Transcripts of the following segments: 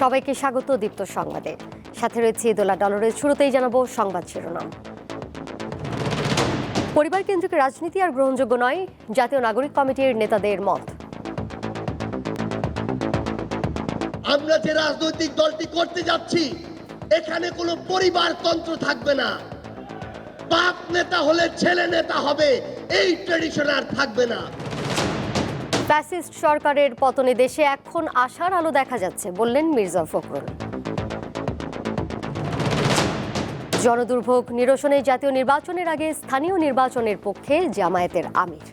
সবাইকে স্বাগত দীপ্ত সংবাদে। সাথে রয়েছে দোলা ডলরের শুরুতেই জানাব সংবাদ শিরোনাম। পরিবার কেন্দ্রিক রাজনীতি আর গ্রহণযোগ্য নয়, জাতীয় নাগরিক কমিটির নেতাদের মত। আমরা যে রাজনৈতিক দলটি করতে যাচ্ছি, এখানে কোনো পরিবারতন্ত্র থাকবে না। বাপ নেতা হলে ছেলে নেতা হবে, এই ট্রেডিশন আর থাকবে না। ফ্যাসিস্ট সরকারের পতনে দেশে এখন আশার আলো দেখা যাচ্ছে, বললেন মির্জা ফখরুল। জনদুর্ভোগ নিরসনে জাতীয় নির্বাচনের আগে স্থানীয় নির্বাচনের পক্ষে জামায়াতের আমির।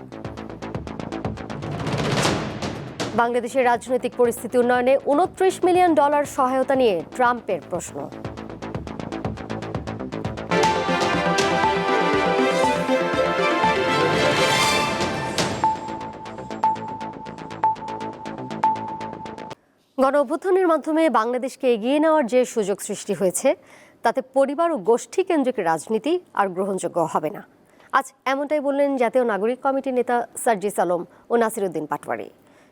বাংলাদেশের রাজনৈতিক পরিস্থিতি উন্নয়নে উনত্রিশ মিলিয়ন ডলার সহায়তা নিয়ে ট্রাম্পের প্রশ্ন। গণ অভ্যুত্থানের মাধ্যমে বাংলাদেশকে এগিয়ে নেওয়ার যে সুযোগ সৃষ্টি হয়েছে, তাতে পরিবার ও গোষ্ঠী কেন্দ্রিক রাজনীতি আর গ্রহণযোগ্য হবে না। আজ এমনটাই বললেন জাতীয় নাগরিক কমিটির নেতা সার্জিস আলম ও নাসিরুদ্দিন পাটওয়ারি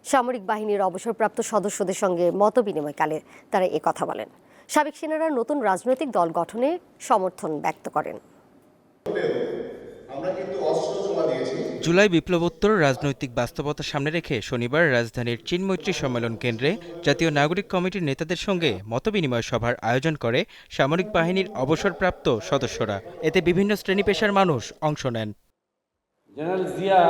সামরিক বাহিনীর অবসরপ্রাপ্ত সদস্যদের সঙ্গে মত বিনিময়কালে তারা কথা বলেন। সাবেক সেনারা নতুন রাজনৈতিক দল গঠনে সমর্থন ব্যক্ত করেন আমরা কিন্তু অস্ত্র জমা দিয়েছি জুলাই বিপ্লবোত্তর রাজনৈতিক বাস্তবতা সামনে রেখে শনিবার রাজধানীর চীনমৈত্রী সম্মেলন কেন্দ্রে জাতীয় নাগরিক কমিটির নেতাদের সঙ্গে মতবিনিময় সভার আয়োজন করে সামরিক বাহিনীর অবসরপ্রাপ্ত সদস্যরা। এতে বিভিন্ন শ্রেণি পেশার মানুষ অংশ নেন। জেনারেল জিয়া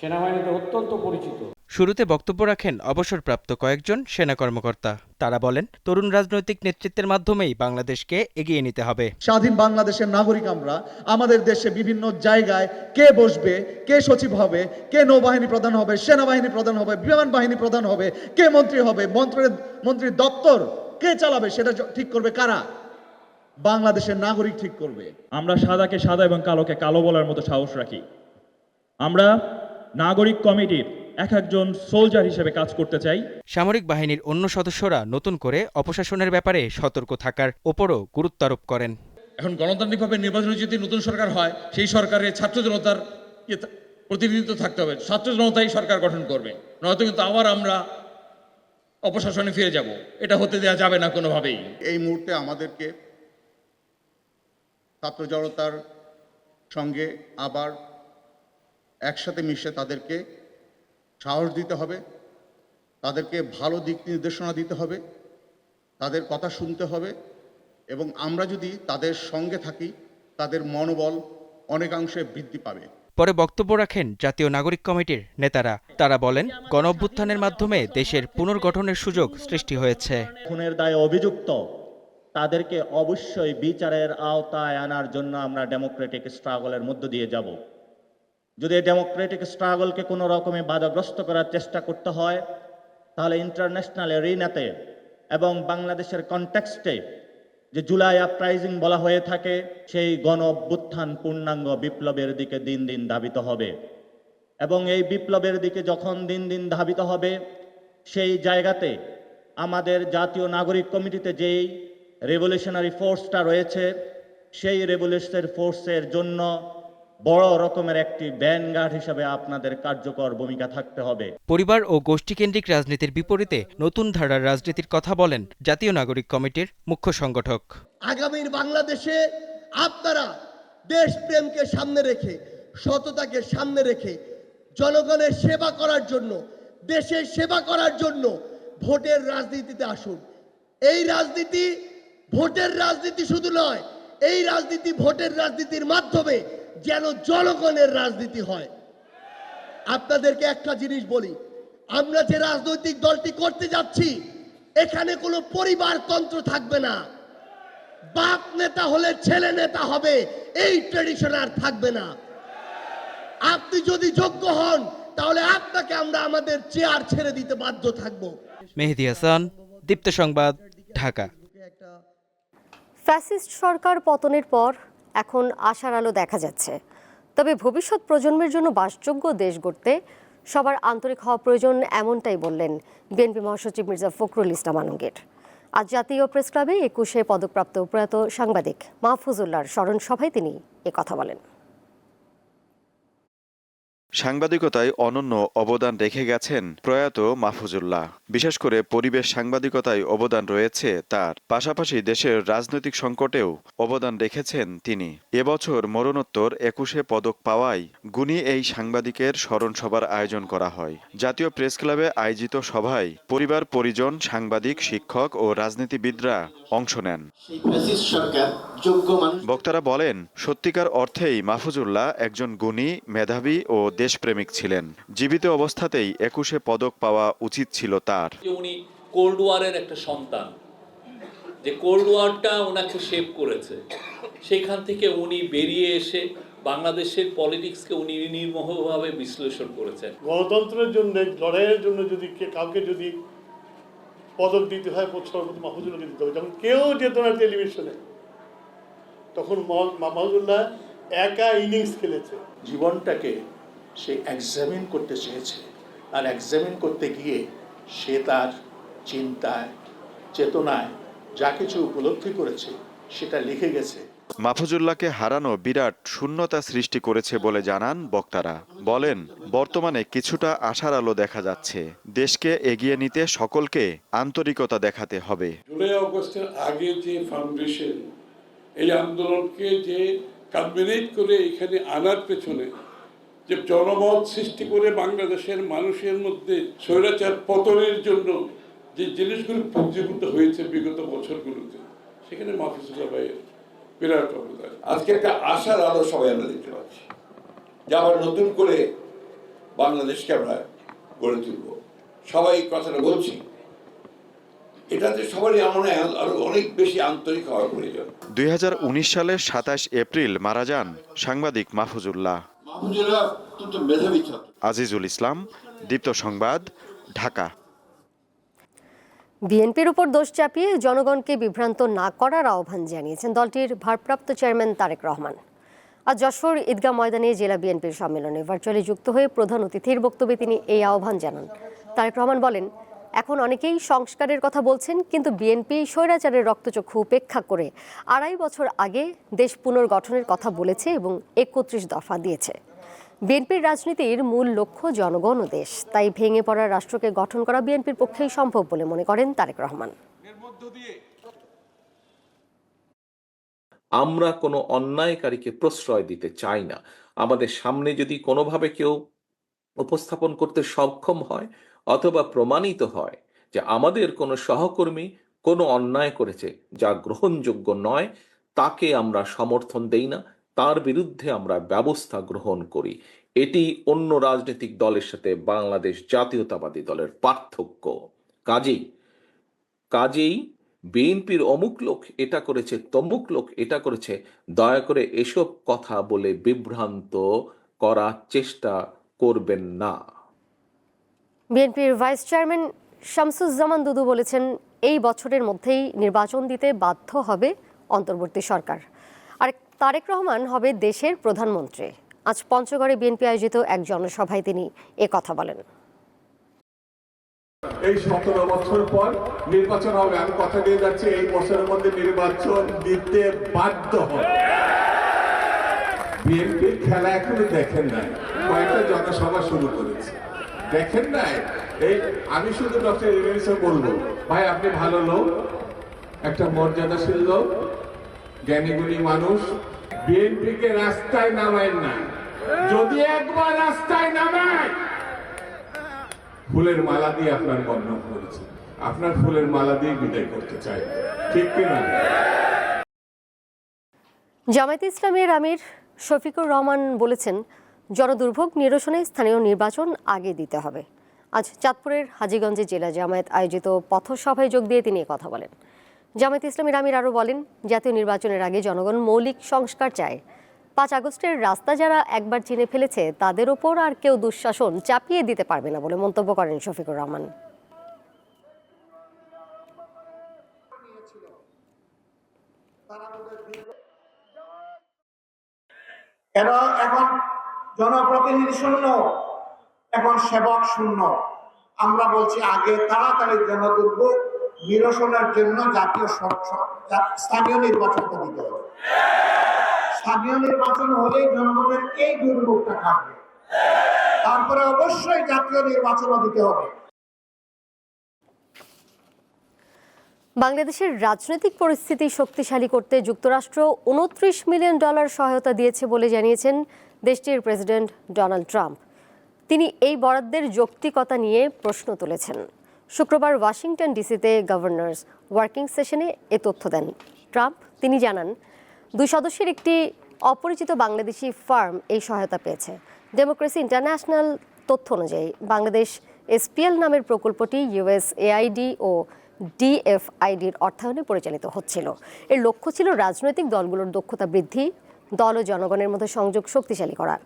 সেনাবাহিনীতে অত্যন্ত পরিচিত। শুরুতে বক্তব্য রাখেন অবসরপ্রাপ্ত কয়েকজন সেনা কর্মকর্তা। তারা বলেন তরুণ রাজনৈতিক নেতৃত্বের মাধ্যমেই বাংলাদেশকে এগিয়ে নিতে হবে। স্বাধীন বাংলাদেশের নাগরিক আমরা আমাদের দেশে বিভিন্ন জায়গায় কে বসবে কে সচিব হবে কে নৌবাহিনী প্রধান হবে সেনাবাহিনী প্রধান হবে বিমান বাহিনী প্রধান হবে কে মন্ত্রী হবে মন্ত্রীর মন্ত্রীর দপ্তর কে চালাবে সেটা ঠিক করবে কারা? বাংলাদেশের নাগরিক ঠিক করবে। আমরা সাদাকে সাদা এবং কালোকে কালো বলার মতো সাহস রাখি। আমরা নাগরিক কমিটির এক একজন সোলজার হিসেবে কাজ করতে চাই। সামরিক বাহিনীর অন্য সদস্যরা নতুন করে অপশাসনের ব্যাপারে সতর্ক থাকার ওপরও গুরুত্ব আরোপ করেন। এখন গণতান্ত্রিকভাবে নির্বাচনে যদি নতুন সরকার হয় সেই সরকারের ছাত্র জনতার প্রতিনিধিত্ব থাকতে হবে। ছাত্র জনতাই সরকার গঠন করবে। নয়তো কিন্তু আবার আমরা অপশাসনে ফিরে যাব। এটা হতে দেওয়া যাবে না কোনোভাবেই। এই মুহূর্তে আমাদেরকে ছাত্র জনতার সঙ্গে আবার একসাথে মিশে তাদেরকে সাহস দিতে হবে তাদেরকে ভালো দিক নির্দেশনা দিতে হবে তাদের কথা শুনতে হবে এবং আমরা যদি তাদের সঙ্গে থাকি তাদের মনোবল অনেকাংশে বৃদ্ধি পাবে। পরে বক্তব্য রাখেন জাতীয় নাগরিক কমিটির নেতারা। তারা বলেন গণ অভ্যুত্থানের মাধ্যমে দেশের পুনর্গঠনের সুযোগ সৃষ্টি হয়েছে। খুনের দায়ে অভিযুক্ত তাদেরকে অবশ্যই বিচারের আওতায় আনার জন্য আমরা ডেমোক্রেটিক স্ট্রাগলের মধ্য দিয়ে যাব। যদি ডেমোক্রেটিক স্ট্রাগলকে কোনো রকমে বাধাগ্রস্ত করার চেষ্টা করতে হয়, তাহলে ইন্টারন্যাশনাল এরিনাতে এবং বাংলাদেশের কনটেক্সটে যে জুলাই আপরাইজিং বলা হয়ে থাকে, সেই গণ অভ্যুত্থান পূর্ণাঙ্গ বিপ্লবের দিকে দিন দিন ধাবিত হবে। এবং এই বিপ্লবের দিকে যখন দিন দিন ধাবিত হবে, সেই জায়গাতে আমাদের জাতীয় নাগরিক কমিটিতে যেই রেভলিউশনারি ফোর্সটা রয়েছে, সেই রেভলিউশনারি ফোর্সের জন্য বড় রকমের একটি ব্যানগার্ড হিসাবে আপনাদের কার্যকর ভূমিকা থাকতে হবে। পরিবার ও গোষ্ঠীকেন্দ্রিক রাজনীতির বিপরীতে নতুন ধারার রাজনীতির কথা বলেন জাতীয় নাগরিক কমিটির মুখ্য সংগঠক। আগামীর বাংলাদেশে আপনারা দেশপ্রেমকে সামনে রেখে সততাকে সামনে রেখে জনগণের সেবা করার জন্য দেশের সেবা করার জন্য ভোটের রাজনীতিতে আসুন। এই রাজনীতি ভোটের রাজনীতি শুধু নয় এই রাজনীতি ভোটের রাজনীতির মাধ্যমে যেন জনগণের রাজনীতি হয়। আপনাদেরকে একটা জিনিস বলি আমরা যে রাজনৈতিক দলটি করতে যাচ্ছি এখানে কোনো পরিবারতন্ত্র থাকবে না। বাপ নেতা হলে ছেলে নেতা হবে এই ট্রেডিশন আর থাকবে না। আপনি যদি যোগ্য হন তাহলে আপনাকে আমরা আমাদের চেয়ার ছেড়ে দিতে বাধ্য থাকব। মেহেদি হাসান দীপ্ত সংবাদ ঢাকা। ফ্যাসিস্ট সরকার পতনের পর এখন আশার আলো দেখা যাচ্ছে। তবে ভবিষ্যৎ প্রজন্মের জন্য বাসযোগ্য দেশ গড়তে সবার আন্তরিক হওয়া প্রয়োজন এমনটাই বললেন বিএনপি মহাসচিব মির্জা ফখরুল ইসলাম আলমগীর। আজ জাতীয় প্রেস ক্লাবে একুশে পদকপ্রাপ্ত প্রয়াত সাংবাদিক মাহফুজুল্লাহর স্মরণ সভায় তিনি কথা বলেন। সাংবাদিকতায় অনন্য অবদান রেখে গেছেন প্রয়াত মাহফুজুল্লাহ। বিশেষ করে পরিবেশ সাংবাদিকতায় অবদান রয়েছে তার। পাশাপাশি দেশের রাজনৈতিক সংকটেও অবদান রেখেছেন তিনি। এবছর মরণোত্তর একুশে পদক পাওয়ায় গুণী এই সাংবাদিকের স্মরণ সভার আয়োজন করা হয়। জাতীয় প্রেস ক্লাবে আয়োজিত সভায় পরিবার পরিজন, সাংবাদিক, শিক্ষক ও রাজনীতিবিদরা অংশ নেন। সরকার যোগ্য মানুষ। বক্তারা বলেন সত্যিকার অর্থেই মাহফুজুল্লাহ একজন গুণী মেধাবী ও দেশপ্রেমিক ছিলেন। জীবিত অবস্থাতেই একুশে পদক পাওয়া উচিত ছিল তার। যে উনি কোল্ড ওয়ারের একটা সন্তান। যে কোল্ড ওয়ারটা ওনাকে শেপ করেছে। সেখান থেকে উনি বেরিয়ে এসে বাংলাদেশের পলিটিক্সকে উনি নির্মোহভাবে বিশ্লেষণ করেছেন। গণতন্ত্রের জন্য লড়াইয়ের জন্য যদি কাউকে যদি পদক দিতে হয় সর্বপ্রথম মাহফুজুল্লাহকে দিতে হবে। যখন কেউ যেত না টেলিভিশনে। তখন মাহফুজুল্লাহ একা ইনিংস খেলেছে। জীবনটাকে সে এক্সামিন করতে চেয়েছে। আর এক্সামিন করতে গিয়ে সে তার চিন্তায় চেতনায় যা কিছু উপলব্ধি করেছে সেটা লিখে গেছে। মাহফুজুল্লাহকে হারানো বিরাট শূন্যতা সৃষ্টি করেছে বলে জানান বক্তারা। বলেন বর্তমানে কিছুটা আশার আলো দেখা যাচ্ছে। দেশকে এগিয়ে নিতে সকলকে আন্তরিকতা দেখাতে হবে। জুলাই অগস্টের আগে যে ফাউন্ডেশন এই আন্দোলনকে যে কম্বিনেট করে এখানে আনার পেছনে যে জনমত সৃষ্টি করে বাংলাদেশের মানুষের মধ্যে স্বৈরাচার পতনের জন্য যে জিনিসগুলো পুঞ্জীভূত হয়েছে বিগত বছরগুলোতে, সেখানে মাহফিজুল্লাহ ভাইয়ের বিরাট অবদান। আজকে একটা আশার আলো সবাই আমরা দেখতে পাচ্ছি যে আবার নতুন করে বাংলাদেশকে আমরা গড়ে তুলব। সবাই কথাটা বলছি। এটাতে সবারই মনে হয় আরও অনেক বেশি আন্তরিক হওয়ার প্রয়োজন। দুই হাজার উনিশ সালের সাতাশ এপ্রিল মারা যান সাংবাদিক মাহফুজুল্লাহ। আজিজুল ইসলাম দীপ্ত সংবাদ ঢাকা। বিএনপির উপর দোষ চাপিয়ে জনগণকে বিভ্রান্ত না করার আহ্বান জানিয়েছেন দলটির ভারপ্রাপ্ত চেয়ারম্যান তারেক রহমান। আজ যশোর ঈদগাহ ময়দানে জেলা বিএনপির সম্মেলনে ভার্চুয়ালি যুক্ত হয়ে প্রধান অতিথির বক্তব্যে তিনি এই আহ্বান জানান। তারেক রহমান বলেন এখন অনেকেই সংস্কারের কথা বলছেন, কিন্তু বিএনপি স্বৈরাচারের রক্তচক্ষু উপেক্ষা করে আড়াই বছর আগে দেশ পুনর্গঠনের কথা বলেছে এবং একত্রিশ দফা দিয়েছে। বিএনপির রাজনীতির মূল লক্ষ্য জনগণ ও দেশ, তাই ভেঙে পড়া রাষ্ট্রকে গঠন করা বিএনপির পক্ষেই সম্ভব বলে মনে করেন তারেক রহমান। আমরা কোনো অন্যায়কারীকে প্রশ্রয় দিতে চাই না। আমাদের সামনে যদি কোনোভাবে কেউ উপস্থাপন করতে সক্ষম হয় অথবা প্রমাণিত হয় যে আমাদের কোনো সহকর্মী কোনো অন্যায় করেছে যা গ্রহণযোগ্য নয়, তাকে আমরা সমর্থন দেই না, তার বিরুদ্ধে আমরা ব্যবস্থা গ্রহণ করি। এটি অন্য রাজনৈতিক দলের সাথে বাংলাদেশ জাতীয়তাবাদী দলের পার্থক্য। কাজেই কাজেই বিএনপির অমুক লোক এটা করেছে, তমুক লোক এটা করেছে, দয়া করে এসব কথা বলে বিভ্রান্ত করার চেষ্টা করবেন না। বিএনপির ভাইস চেয়ারম্যান শামসুজ্জামান দুদু বলেছেন এই বছরের মধ্যেই নির্বাচন দিতে বাধ্য হবে অন্তর্বর্তী সরকার। আর তারেক রহমান হবে দেশের প্রধানমন্ত্রী। আজ পঞ্চগড়ে বিএনপি আয়োজিত এক জনসভায় তিনি এ কথা বলেন। এই সতেরো বছর পর নির্বাচন হবে। আমি কথা দিয়ে যাচ্ছি এই বছরের মধ্যে নির্বাচন দিতে বাধ্য হবে। বিএনপির খেলা এখনও দেখেন নাই। কয়েকটা জনসভা শুরু করেছে। দেখেন নাই? এই আমি শুধু ডক্টর বলব, ভাই, আপনি ভালো লোক, একটা মর্যাদাশীল লোক, জ্ঞানীগুণী মানুষ। বিএনপিকে রাস্তায় নামায় না যদি একবার রাস্তায় নামায়, ফুলের মালা দিয়ে আপনার বর্ণন করেছে। আপনার ফুলের মালা দিয়ে বিদায় করতে চাই। ঠিক কিনা? জামায়াত ইসলামের আমির শফিকুর রহমান বলেছেন, জনদুর্ভোগ নিরসনে স্থানীয় নির্বাচন আগে দিতে হবে। আজ চাঁদপুরের হাজীগঞ্জে জেলা জামায়াত আয়োজিত পথসভায় যোগ দিয়ে তিনি কথা বলেন। জামায়াত ইসলামের আমির আরও বলেন, জাতীয় নির্বাচনের আগে জনগণ মৌলিক সংস্কার চায়। পাঁচ আগস্টের রাস্তা যারা একবার চিনে ফেলেছে, তাদের ওপর আর কেউ দুঃশাসন চাপিয়ে দিতে পারবে না বলে মন্তব্য করেন শফিকুর রহমান। কেন এখন জনপ্রতিনিধি শূন্য? এখন সেবক শূন্য। আমরা বলছি আগে তাড়াতাড়ি জনদুর্ভোগ নিরসনের জন্য জাতীয় স্থানীয় নির্বাচনটা দিতে হবে। স্থানীয় নির্বাচন হলে জনগণের এই দুর্ভোগটা কাটবে। তারপরে অবশ্যই জাতীয় নির্বাচনও দিতে হবে। বাংলাদেশের রাজনৈতিক পরিস্থিতি শক্তিশালী করতে যুক্তরাষ্ট্র উনত্রিশ মিলিয়ন ডলার সহায়তা দিয়েছে বলে জানিয়েছেন দেশটির প্রেসিডেন্ট ডোনাল্ড ট্রাম্প। তিনি এই বরাদ্দের যৌক্তিকতা নিয়ে প্রশ্ন তুলেছেন। শুক্রবার ওয়াশিংটন ডিসিতে গভর্নর্স ওয়ার্কিং সেশনে এ তথ্য দেন। ট্রাম্প, তিনি জানান, দুই সদস্যের একটি অপরিচিত বাংলাদেশি ফার্ম এই সহায়তা পেয়েছে। ডেমোক্রেসি ইন্টারন্যাশনাল তথ্য অনুযায়ী বাংলাদেশ এসপিএল নামের প্রকল্পটি ইউএস এআইডি ও ডিএফআইডির অর্থায়নে পরিচালিত হচ্ছিল। এর লক্ষ্য ছিল রাজনৈতিক দলগুলোর দক্ষতা বৃদ্ধি দল ও জনগণের মধ্যে সংযোগ শক্তিশালী করা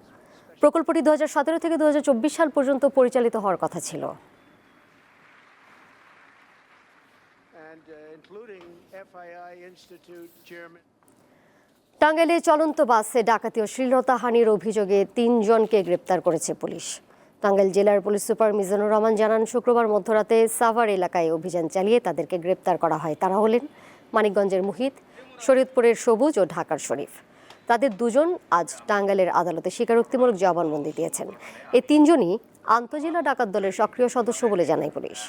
প্রকল্পটি দুহাজার সতেরো থেকে দু হাজার চব্বিশ সাল পর্যন্ত পরিচালিত হওয়ার কথা ছিল। Uh. টাঙ্গাইলে চলন্ত বাসে ডাকাতি ও শ্লীলতাহানির অভিযোগে তিনজনকে গ্রেপ্তার করেছে পুলিশ। টাঙ্গাইল জেলার পুলিশ সুপার মিজানুর রহমান জানান, শুক্রবার মধ্যরাতে সাভার এলাকায় অভিযান চালিয়ে তাদেরকে গ্রেপ্তার করা হয়। তারা হলেন মানিকগঞ্জের মুহিত, শরীয়তপুরের সবুজ ও ঢাকার শরীফ। তাদের দুজন আজ টাঙ্গাইলের আদালতে স্বীকারোক্তিমূলক জবানবন্দি দিয়েছেন। এই তিনজনই আন্তজেলা ডাকাত দলের সক্রিয় সদস্য বলে জানায় পুলিশ।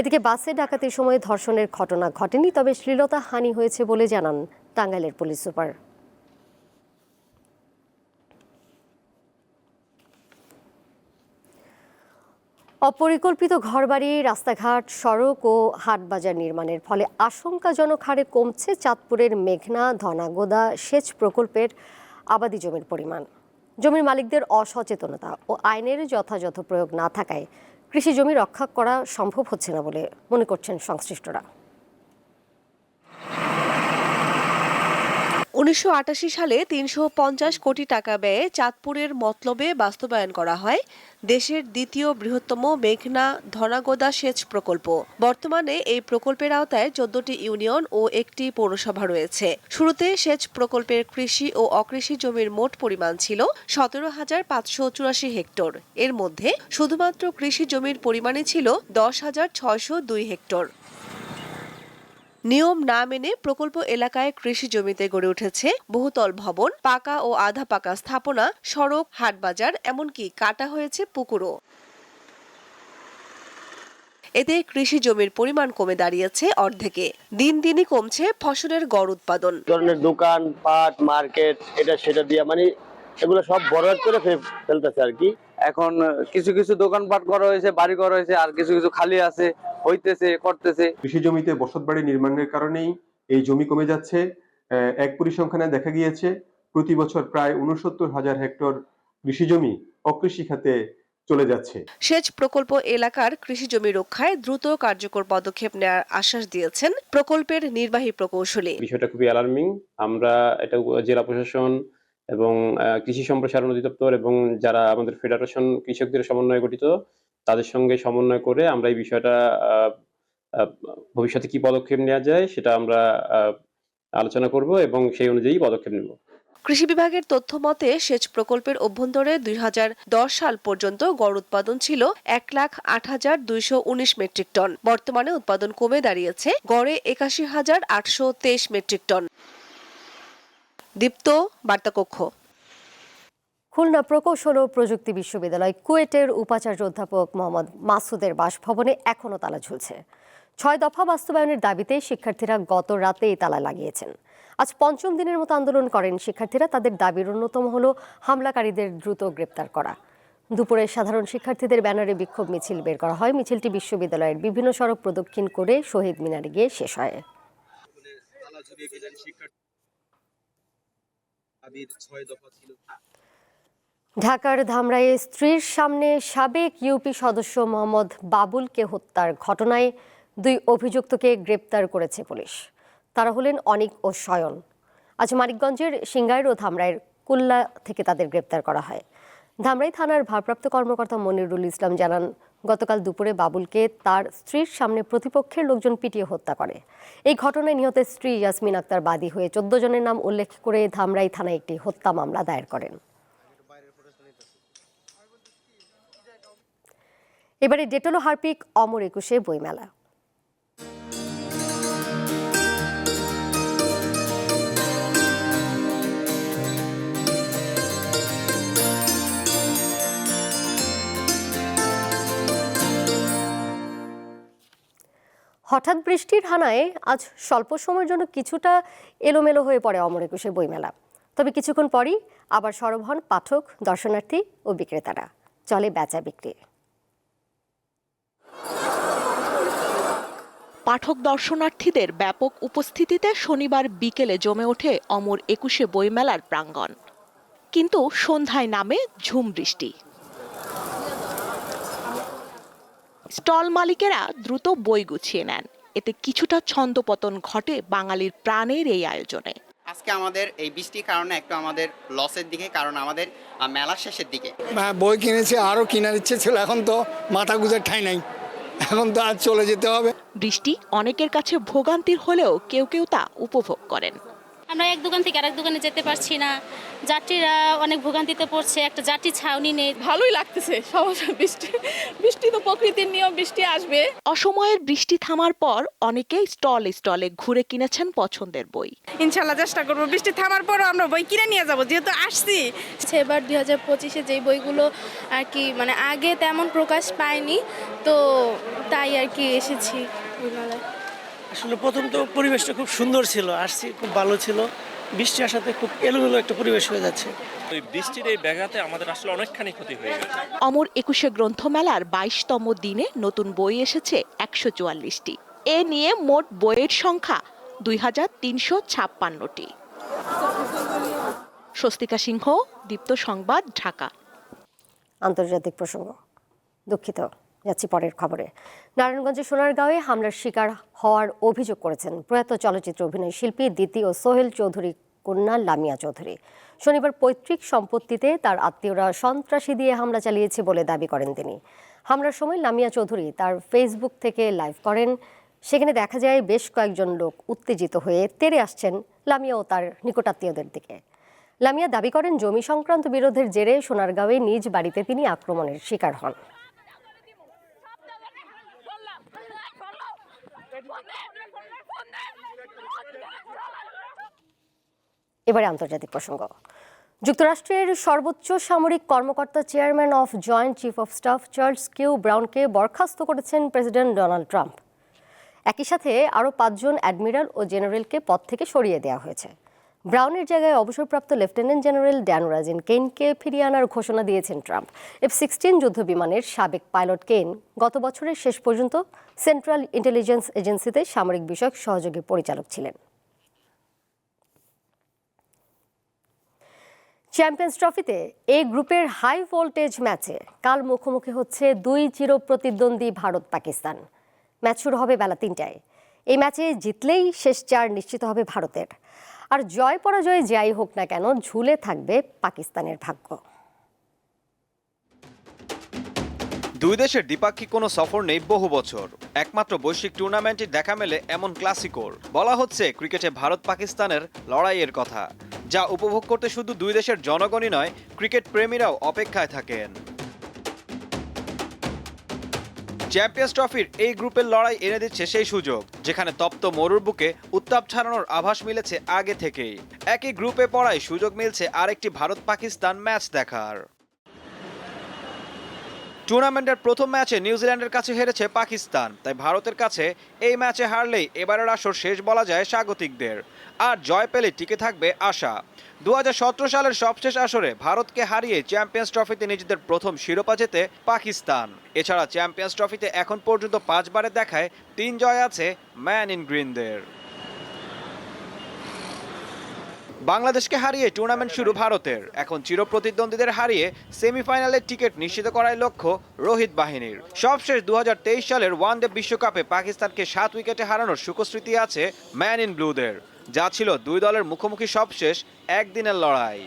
এদিকে বাসে ডাকাতির সময় ধর্ষণের ঘটনা ঘটেনি, তবে শ্লীলতা হানি হয়েছে বলে জানান টাঙ্গাইলের পুলিশ সুপার। অপরিকল্পিত ঘরবাড়ি, রাস্তাঘাট, সড়ক ও হাটবাজার নির্মাণের ফলে আশঙ্কাজনক হারে কমছে চাঁদপুরের মেঘনা, ধনাগোদা সেচ প্রকল্পের আবাদি জমির পরিমাণ। জমির মালিকদের অসচেতনতা ও আইনের যথাযথ প্রয়োগ না থাকায় কৃষি জমি রক্ষা করা সম্ভব হচ্ছে না বলে মনে করছেন সংশ্লিষ্টরা। উনিশশো আটাশি সালে তিনশো পঞ্চাশ কোটি টাকা ব্যয়ে চাঁদপুরের মতলবে বাস্তবায়ন করা হয়। দেশের দ্বিতীয় বৃহত্তম মেঘনা ধনাগোদা সেচ প্রকল্প। বর্তমানে এই প্রকল্পের আওতায় চোদ্দটি ইউনিয়ন ও একটি পৌরসভা রয়েছে। শুরুতে সেচ প্রকল্পের কৃষি ও অকৃষি জমির মোট পরিমাণ ছিল সতেরো হাজার পাঁচশো চুরাশি হেক্টর। এর মধ্যে শুধুমাত্র কৃষি জমির পরিমাণই ছিল দশ হাজার ছয়শো দুই হেক্টর। নিয়ম না মেনে প্রকল্প এলাকায় কৃষি জমিতে গড়ে উঠেছে বহুতল ভবন, পাকা ও আধা পাকা স্থাপনা, সড়ক, হাটবাজার, এমনকি কাটা হয়েছে পুকুরও। এতে কৃষি জমির পরিমাণ কমে দাঁড়িয়েছে অর্ধেকে। দিন দিনই কমছে ফসলের গড় উৎপাদন। ধরনের দোকান, পাট, মার্কেট, এটা সেটা দিয়ে মানে এগুলো সব বরবাদ করে ফেলতেছে আর কি। এখন কিছু কিছু দোকানপাট করা হয়েছে বাড়ি করা হয়েছে আর কিছু কিছু খালি আছে হইতেছে করতেছে। কৃষি জমিতে বসত বাড়ি নির্মাণের কারণেই এই জমি কমে যাচ্ছে। আহ, এক পরিসংখ্যানে দেখা গিয়েছে প্রতি বছর প্রায় উনসত্তর হাজার হেক্টর কৃষি জমি অকৃষি খাতে চলে যাচ্ছে। সেচ প্রকল্প এলাকার কৃষি জমি রক্ষায় দ্রুত কার্যকর পদক্ষেপ নেওয়ার আশ্বাস দিয়েছেন প্রকল্পের নির্বাহী প্রকৌশলী। বিষয়টা খুবই অ্যালার্মিং আমরা এটা জেলা প্রশাসন এবং কৃষি সম্প্রসারণ অধিদপ্তর এবং যারা আমাদের ফেডারেশন কৃষকদের সমন্বয়ে গঠিত, তাদের সঙ্গে সমন্বয় করে আমরা এই বিষয়টা ভবিষ্যতে কি পদক্ষেপ নেওয়া যায় সেটা আমরা আলোচনা করব এবং সেই অনুযায়ী পদক্ষেপ নেব। কৃষি বিভাগের তথ্য মতে, সেচ প্রকল্পের অভ্যন্তরে দুই হাজার দশ সাল পর্যন্ত গড় উৎপাদন ছিল এক লাখ আট হাজার দুইশো উনিশ মেট্রিক টন। বর্তমানে উৎপাদন কমে দাঁড়িয়েছে গড়ে একাশি হাজার আটশো তেইশ মেট্রিক টন। দীপ্ত বার্তাকক্ষ। খুলনা প্রকৌশল ও প্রযুক্তি বিশ্ববিদ্যালয় কুয়েটের উপাচার্য অধ্যাপক মোহাম্মদ মাসুদের বাসভবনে এখনও তালা ঝুলছে। ছয় দফা বাস্তবায়নের দাবিতে শিক্ষার্থীরা গত রাতেই তালা লাগিয়েছেন। আজ পঞ্চম দিনের মতো আন্দোলন করেন শিক্ষার্থীরা, তাদের দাবির অন্যতম হল হামলাকারীদের দ্রুত গ্রেপ্তার করা। দুপুরে সাধারণ শিক্ষার্থীদের ব্যানারে বিক্ষোভ মিছিল বের করা হয়। মিছিলটি বিশ্ববিদ্যালয়ের বিভিন্ন সড়ক প্রদক্ষিণ করে শহীদ মিনারে গিয়ে শেষ হয়। ঢাকার ধামরাইয়ে স্ত্রীর সামনে সাবেক ইউপি সদস্য মোহাম্মদ বাবুলকে হত্যার ঘটনায় দুই অভিযুক্তকে গ্রেপ্তার করেছে পুলিশ। তারা হলেন অনিক ও শয়ন। আজ মানিকগঞ্জের সিঙ্গাইর ও ধামরাইয়ের কুল্লা থেকে তাদের গ্রেপ্তার করা হয়। ধামরাই থানার ভারপ্রাপ্ত কর্মকর্তা মনিরুল ইসলাম জানান গতকাল দুপুরে বাবুলকে তার স্ত্রীর সামনে প্রতিপক্ষের লোকজন পিটিয়ে হত্যা করে। এই ঘটনায় নিহতের স্ত্রী ইয়াসমিন আক্তার বাদী হয়ে চোদ্দ জনের নাম উল্লেখ করে ধামরাই থানায় একটি হত্যা মামলা দায়ের করেন। এবারে ডেটলো হারপিক অমর একুশে বইমেলা। হঠাৎ বৃষ্টির হানায় আজ স্বল্প সময়ের জন্য কিছুটা এলোমেলো হয়ে পড়ে অমর একুশে বইমেলা। তবে কিছুক্ষণ পরই আবার সরব হন পাঠক, দর্শনার্থী ও বিক্রেতারা। চলে বেচা বিক্রি। পাঠক, দর্শনার্থীদের ব্যাপক উপস্থিতিতে শনিবার বিকেলে জমে ওঠে অমর একুশে বইমেলার প্রাঙ্গণ। কিন্তু সন্ধ্যায় নামে ঝুম বৃষ্টি। স্টল মালিকেরা দ্রুত বই গুছিয়ে নেন। এতে কিছুটা ছন্দপতন ঘটে বাঙালির প্রাণের এই আয়োজনে। আজকে আমাদের এই বৃষ্টির কারণে একটু আমাদের লসের দিকে কারণ আমাদের মেলার শেষের দিকে। বই কিনেছে আরও কেনার ইচ্ছে ছিল এখন তো মাথা গুজার ঠাই নাই। এখন তো আজ চলে যেতে হবে। বৃষ্টি অনেকের কাছে ভোগান্তির হলেও কেউ কেউ তা উপভোগ করেন। আমরা এক দোকান থেকে আরেক দোকানে যেতে পারছি না। যাত্রীরা অনেক ভোগান্তিতে পড়ছে একটা যাত্রী ছাউনি নেই। ভালোই লাগতেছে সমস্যা বৃষ্টি বৃষ্টি তো প্রকৃতির নিয়ম বৃষ্টি আসবে। অসময়ের বৃষ্টি থামার পর অনেকেই স্টলে স্টলে ঘুরে কিনেছেন পছন্দের বই। ইনশাল্লাহ চেষ্টা করব বৃষ্টি থামার পরও আমরা বই কিনে নিয়ে যাব যেহেতু আসছি। সেবার দুই হাজার পঁচিশে যেই বইগুলো আর কি মানে আগে তেমন প্রকাশ পায়নি তো তাই আর কি এসেছি। বইমেলায় আসলে প্রথম তো পরিবেশটা খুব সুন্দর ছিল আসছি খুব ভালো ছিল বৃষ্টি আসাতে খুব এলোমেলো একটা পরিবেশ হয়ে যাচ্ছে। ওই বৃষ্টির এই ব্যাঘাতে আমাদের আসলে অনেকখানি ক্ষতি হয়ে গেছে। অমর একুশে গ্রন্থমেলার বাইশতম দিনে নতুন বই এসেছে একশো চুয়াল্লিশটি। এ নিয়ে মোট বইয়ের সংখ্যা দুই হাজার তিনশো ছাপ্পান্নটি। স্বস্তিকা সিংহ দীপ্ত সংবাদ ঢাকা। আন্তর্জাতিক প্রসঙ্গ দুঃখিত। যাচ্ছি পরের খবরে। নারায়ণগঞ্জের সোনারগাঁওয়ে হামলার শিকার হওয়ার অভিযোগ করেছেন প্রয়াত চলচ্চিত্র অভিনয় শিল্পী দ্বিতীয় সোহেল চৌধুরী, কন্যা লামিয়া চৌধুরী। শনিবার পৈতৃক সম্পত্তিতে তার আত্মীয়রা সন্ত্রাসী দিয়ে হামলা চালিয়েছে বলে দাবি করেন তিনি। হামলার সময় লামিয়া চৌধুরী তার ফেসবুক থেকে লাইভ করেন। সেখানে দেখা যায় বেশ কয়েকজন লোক উত্তেজিত হয়ে তেড়ে আসছেন লামিয়া ও তার নিকটাত্মীয়দের দিকে। লামিয়া দাবি করেন, জমি সংক্রান্ত বিরোধের জেরে সোনারগাঁওয়ে নিজ বাড়িতে তিনি আক্রমণের শিকার হন। এবারে আন্তর্জাতিক প্রসঙ্গ। যুক্তরাষ্ট্রের সর্বোচ্চ সামরিক কর্মকর্তা chairman of joint chief of staff Charles Q ব্রাউনকে বরখাস্ত করেছেন প্রেসিডেন্ট ডোনাল্ড ট্রাম্প। একই সাথে আরও পাঁচজন অ্যাডমিরাল ও জেনারেলকে পদ থেকে সরিয়ে দেওয়া হয়েছে। ব্রাউনের জায়গায় অবসরপ্রাপ্ত লেফটেন্যান্ট জেনারেল ড্যানোরাজিন কেইনকে ফিরিয়ে আনার ঘোষণা দিয়েছেন ট্রাম্প। এফ সিক্সটিন যুদ্ধ বিমানের সাবেক পাইলট কেইন গত বছরের শেষ পর্যন্ত সেন্ট্রাল ইন্টেলিজেন্স এজেন্সিতে সামরিক বিষয়ক সহযোগী পরিচালক ছিলেন। চ্যাম্পিয়ন্স ট্রফিতে এ গ্রুপের হাই ভোল্টেজ ম্যাচে কাল মুখোমুখি হচ্ছে দুই চির প্রতিদ্বন্দ্বী ভারত পাকিস্তান। ম্যাচ শুরু হবে বেলা তিনটায়। এই ম্যাচে জিতলেই শেষ চার নিশ্চিত হবে ভারতের। আর জয় পরাজয় যাই হোক না কেন, ঝুলে থাকবে পাকিস্তানের ভাগ্য। দুই দেশের দ্বিপাক্ষিক কোনো সফর নেই বহু বছর। একমাত্র বৈশ্বিক টুর্নামেন্টে দেখা মেলে এমন ক্লাসিকোর। বলা হচ্ছে, ক্রিকেটে ভারত পাকিস্তানের লড়াইয়ের কথা। যা উপভোগ করতে শুধু দুই দেশের জনগণই নয়, ক্রিকেট প্রেমীরাও অপেক্ষায় থাকেন। চ্যাম্পিয়ন্স ট্রফির এই গ্রুপের লড়াই এনে দিচ্ছে সেই সুযোগ, যেখানে তপ্ত মরুর বুকে উত্তাপ ছাড়ানোর আভাস মিলেছে আগে থেকেই। একই গ্রুপে পড়ায় সুযোগ মিলছে আরেকটি ভারত পাকিস্তান ম্যাচ দেখার। টুর্নামেন্টের প্রথম ম্যাচে নিউজিল্যান্ডের কাছে হেরেছে পাকিস্তান। তাই ভারতের কাছে এই ম্যাচে হারলেই এবারের আসর শেষ বলা যায় স্বাগতিকদের। আর জয় পেলে টিকে থাকবে আশা। দু হাজার সতেরো সালের সবশেষ আসরে ভারতকে হারিয়ে চ্যাম্পিয়ন্স ট্রফিতে নিজেদের প্রথম শিরোপা জেতে পাকিস্তান। এছাড়া চ্যাম্পিয়ন্স ট্রফিতে এখন পর্যন্ত পাঁচবারে দেখায় তিন জয় আছে ম্যান ইন গ্রিনদের। বাংলাদেশকে হারিয়ে টুর্নামেন্ট শুরু ভারতের। এখন চিরপ্রতিদ্বন্দ্বীদের হারিয়ে সেমিফাইনালের টিকিট নিশ্চিত করার লক্ষ্য রোহিত বাহিনীর। সবশেষ দু সালের ওয়ান ওয়ানডে বিশ্বকাপে পাকিস্তানকে সাত উইকেটে হারানোর সুখস্মৃতি আছে ম্যান ইন ব্লুদের, যা ছিল দুই দলের মুখোমুখি সবশেষ একদিনের লড়াই।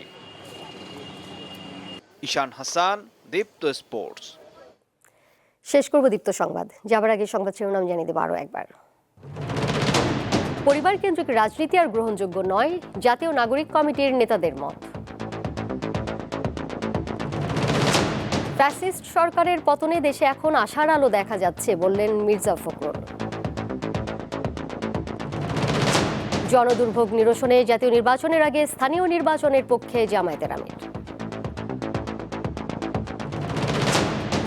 ঈশান হাসান, দীপ্ত স্পোর্টস। শেষ করব দীপ্ত সংবাদ। যাবার আগে সংবাদ শিরোনাম জানিয়ে দেবো আরও একবার। পরিবার কেন্দ্রিক রাজনীতি আর গ্রহণযোগ্য নয়, জাতীয় নাগরিক কমিটির নেতাদের মত। ফ্যাসিস্ট সরকারের পতনে দেশে এখন আশার আলো দেখা যাচ্ছে বললেন মির্জা ফখরুল। জনদুর্ভোগ নিরসনে জাতীয় নির্বাচনের আগে স্থানীয় নির্বাচনের পক্ষে জামায়াতের আমির।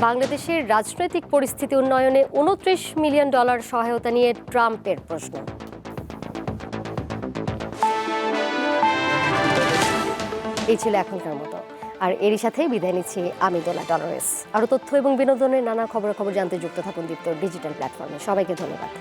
বাংলাদেশের রাজনৈতিক পরিস্থিতি উন্নয়নে উনত্রিশ মিলিয়ন ডলার সহায়তা নিয়ে ট্রাম্পের প্রশ্ন। এই ছিল এখনকার মতো। আর এরই সাথে বিদায় নিচ্ছি আমি দোলা টলারেস আরও তথ্য এবং বিনোদনের নানা খবরাখবর জানতে যুক্ত থাকুন দীপ্ত ডিজিটাল প্ল্যাটফর্মে। সবাইকে ধন্যবাদ।